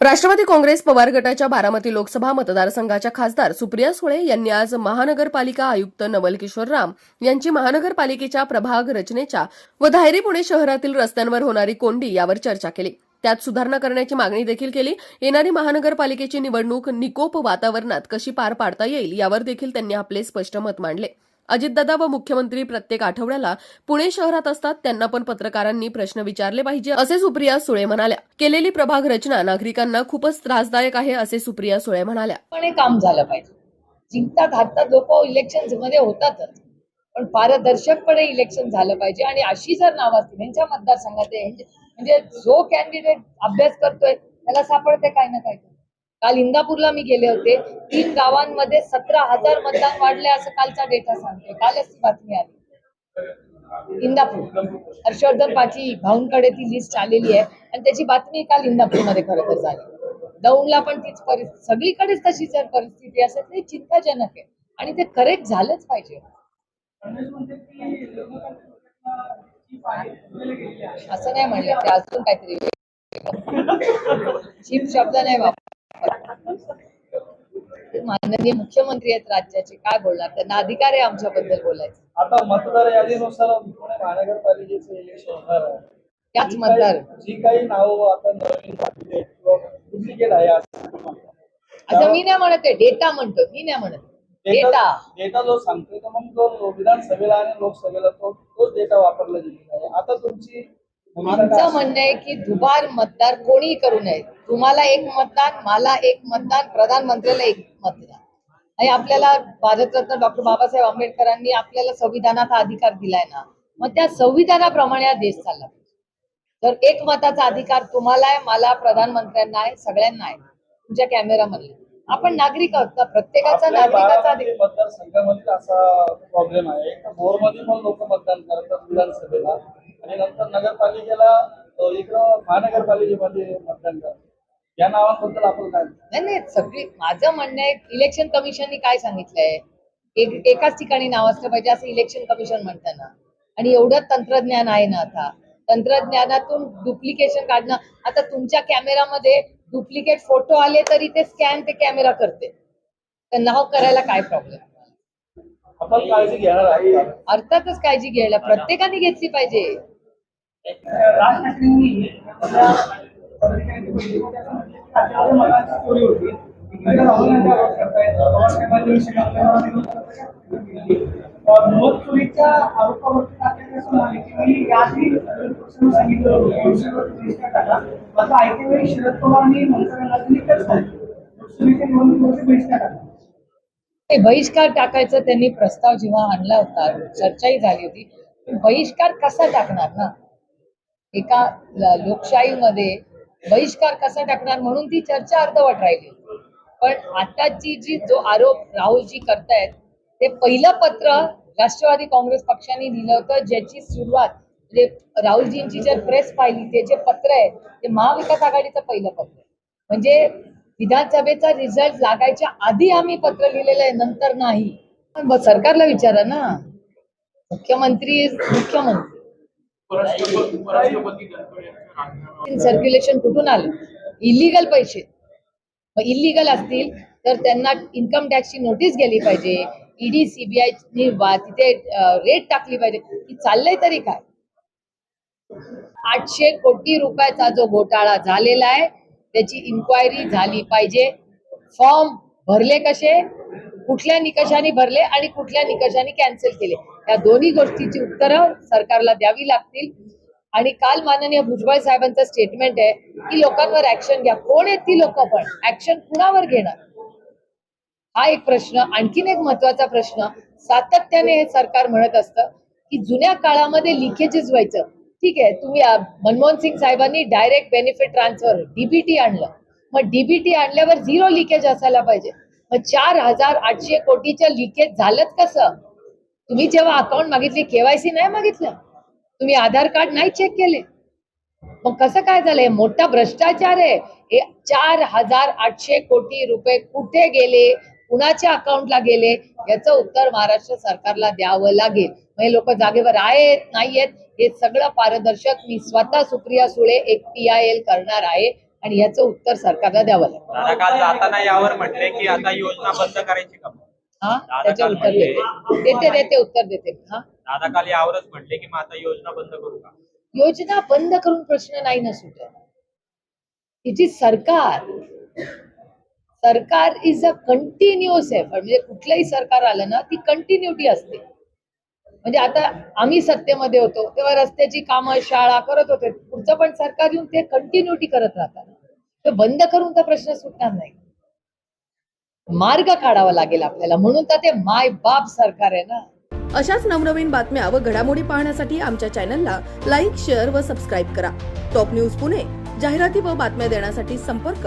राष्ट्रवादी काँग्रेस पवार गटाच्या बारामती लोकसभा मतदारसंघाच्या खासदार सुप्रिया सुळे यांनी आज महानगरपालिका आयुक्त नवल किशोर राम यांची महानगरपालिकेच्या प्रभाग रचनेच्या व धायरी पुणे शहरातील रस्त्यांवर होणारी कोंडी यावर चर्चा केली. त्यात सुधारणा करण्याची मागणी देखील केली. येणारी महानगरपालिकेची निवडणूक निकोप वातावरणात कशी पार पाडता येईल यावर देखील त्यांनी आपले स्पष्ट मत मांडले. अजितदादा व मुख्यमंत्री प्रत्येक आठवड्याला पुणे शहरात असतात. त्यांना पण पत्रकारांनी प्रश्न विचारले पाहिजे असे सुप्रिया सुळे म्हणाल्या. केलेली प्रभाग रचना नागरिकांना खूपच त्रासदायक आहे असे सुप्रिया सुळे म्हणाल्या. पण हे काम झालं पाहिजे. जिंकतात हातात लोक इलेक्शनमध्ये होतातच. पण पारदर्शकपणे इलेक्शन झालं पाहिजे. आणि अशी जर नाव असतील यांच्या मतदारसंघात म्हणजे, म्हणजे जो कॅन्डिडेट अभ्यास करतोय त्याला सापडते काय ना काय. काल इंदापूरला मी गेले होते. तीन गावांमध्ये सतरा हजार मतदान वाढले असं कालचा डेटा सांगतोय. कालच ती बातमी आली. इंदापूर. हर्षवर्धन पाटील भाऊंकडे ती लिस्ट आलेली आहे. आणि त्याची बातमी काल इंदापूरमध्ये खरं तर झाली. दौंडला पण तीच परिस्थिती सगळीकडेच तशी जर परिस्थिती असेल तर चिंताजनक आहे. आणि ते करेक्ट झालंच पाहिजे. असं नाही म्हणलं ते अजून काहीतरी चीप शब्द नाही वापर माननीय मुख्यमंत्री आहेत राज्याचे काय बोलणार? त्यांना अधिकार आहे आमच्याबद्दल बोलायचं. आता मतदार यादीनुसार पुणे महानगरपालिकेचं इलेक्शन होणार आहे त्याच जी मतदार. काही- जी काही नावं आता नवीन झालेली आहेत किंवा डुप्लिकेट आहे असं तुम्ही म्हणता. असं मी नाही म्हणत आहे डेटा म्हणतो मी नाही म्हणत. Data data. डेटा जो सांगतोय तर मग तो विधानसभेला आणि लोकसभेला तो तोच डेटा वापरला गेलेला आहे. आता तुमची आमचं? म्हणणं आहे की दुबार मतदार कोणीही करू नये तुम्हाला एक मतदान मला एक मतदान प्रधानमंत्र्याला एक मतदान आणि आपल्याला भारतरत्न डॉक्टर बाबासाहेब आंबेडकरांनी आपल्याला संविधानात हा अधिकार दिलाय ना मग त्या संविधानाप्रमाणे हा देश चालला. तर एक मताचा अधिकार तुम्हाला आहे मला प्रधानमंत्र्यांना आहे सगळ्यांना आहे तुमच्या कॅमेरामध्ये आपण नागरिक आहोत ना प्रत्येकाचा नागरिकाचा मतदारसंघामध्ये असा प्रॉब्लेम आहे. भोरमध्ये पण लोक मतदान करतात विधानसभेला आणि नंतर नगरपालिकेला इकडं महानगरपालिकेमध्ये मतदान करतात. या नावांबद्दल आपण काय? नाही नाही सगळी माझं म्हणणं आहे इलेक्शन कमिशननी काय सांगितलंय? एक एकाच ठिकाणी नाव असलं पाहिजे असं इलेक्शन कमिशन म्हणताना. आणि एवढं तंत्रज्ञान आहे ना आता. तंत्रज्ञानातून डुप्लिकेशन काढणं. आता तुमच्या कॅमेरामध्ये डुप्लिकेट फोटो आले तरी ते स्कॅन ते कॅमेरा करते. तर नाव करायला काय प्रॉब्लेम आपण काळजी घेणार आहे अर्थातच काळजी घ्यायला. प्रत्येकाने घेतली पाहिजे. राज ठाकरेंनी होती इकडे चोरीच्या आरोपावरती ठाकरे असं म्हणाले की मी याआधी विरोधी सांगितलं होतं की लोकसभेवरती बहिष्कार टाका मात्र ऐके वेळी शरद पवारांनी मंत्र्यांना निकट झाले लोकसभेच्या निवडणुकीवरती बहिष्कार टाका ते बहिष्कार टाकायचा त्यांनी प्रस्ताव जेव्हा आणला होता चर्चाही झाली होती. बहिष्कार कसा टाकणार ना? एका लोकशाहीमध्ये बहिष्कार कसा टाकणार म्हणून ती चर्चा अर्धवट राहिली. होती पण आताची जी जो आरोप राहुलजी करतायत ते पहिलं पत्र राष्ट्रवादी काँग्रेस पक्षाने दिलं होतं ज्याची सुरुवात म्हणजे राहुलजींची जर प्रेस पाहिली ते जे पत्र आहे ते महाविकास आघाडीचं पहिलं पत्र आहे. म्हणजे विधानसभेचा रिझल्ट लागायच्या आधी आम्ही पत्र लिहिलेलं आहे नंतर नाही. पण सरकारला विचारा ना. मुख्यमंत्री मुख्यमंत्री. सर्क्युलेशन कुठून आलं? इलिगल पैसे. इलिगल असतील तर त्यांना इन्कम टॅक्सची नोटीस गेली पाहिजे. ईडी सीबीआय तिथे रेट टाकली पाहिजे. की चाललंय तरी काय? आठशे कोटी रुपयाचा जो घोटाळा झालेला आहे त्याची इन्क्वायरी झाली पाहिजे. फॉर्म भरले कसे? कुठल्या निकषाने भरले आणि कुठल्या निकषाने कॅन्सल केले? या दोन्ही गोष्टीची उत्तरं सरकारला द्यावी लागतील. आणि काल माननीय भुजबळ साहेबांचं स्टेटमेंट आहे की लोकांवर ऍक्शन घ्या. कोण आहेत ती लोक पण? ऍक्शन कुणावर घेणार? हा एक प्रश्न आणखीन एक महत्त्वाचा प्रश्न सातत्याने हे सरकार म्हणत असतं की जुन्या काळामध्ये लिकेजेस व्हायचं. ठीक आहे तुम्ही मनमोहन सिंग साहेबांनी डायरेक्ट बेनिफिट ट्रान्सफर डीबीटी आणलं. मग डीबीटी आणल्यावर झिरो लिकेज असायला पाहिजे. मग चार हजार आठशे कोटीचं लिकेज झालंच कसं? तुम्ही जेव्हा अकाउंट मागितली केवायसी नाही मागितलं. तुम्ही आधार कार्ड नाही चेक केले. मग कसं काय झालंय मोठा भ्रष्टाचार आहे. हे चार हजार आठशे कोटी रुपये कुठे गेले? कुणाच्या अकाउंटला गेले याचं उत्तर महाराष्ट्र सरकारला द्यावं लागेल. म्हणजे लोक जागेवर आहेत नाहीयेत हे सगळं पारदर्शक मी स्वतः सुप्रिया सुळे एक पी आय एल करणार आहे आणि याचं उत्तर सरकारला द्यावं काल जाताना यावर म्हटले की आता योजना बंद करायची का हा? त्याचे उत्तर देते देते देते उत्तर देते. हा? दादा काल यावरच म्हटले की मग आता योजना बंद करू का? योजना बंद करून प्रश्न नाही ना सुटत. तिची सरकार सरकार इज अ कंटिन्युअस एफर्ट म्हणजे कुठलंही सरकार आलं ना ती कंटिन्युटी असते. म्हणजे आता आम्ही सत्तेमध्ये होतो तेव्हा रस्त्याची कामं शाळा करत होते. पुढचं पण सरकार येऊन ते कंटिन्युटी करत राहतात. ते बंद करून तर प्रश्न सुटणार नाही. मार्ग काढावा लागेल आपल्याला. म्हणून तर ते माय बाप सरकार आहे ना. अशाच नवनवीन बातम्या व घडामोडी पाहण्यासाठी आमच्या चॅनलला लाईक शेअर व सबस्क्राईब करा. टॉप न्यूज पुणे जाहिराती व बातम्या देण्यासाठी संपर्क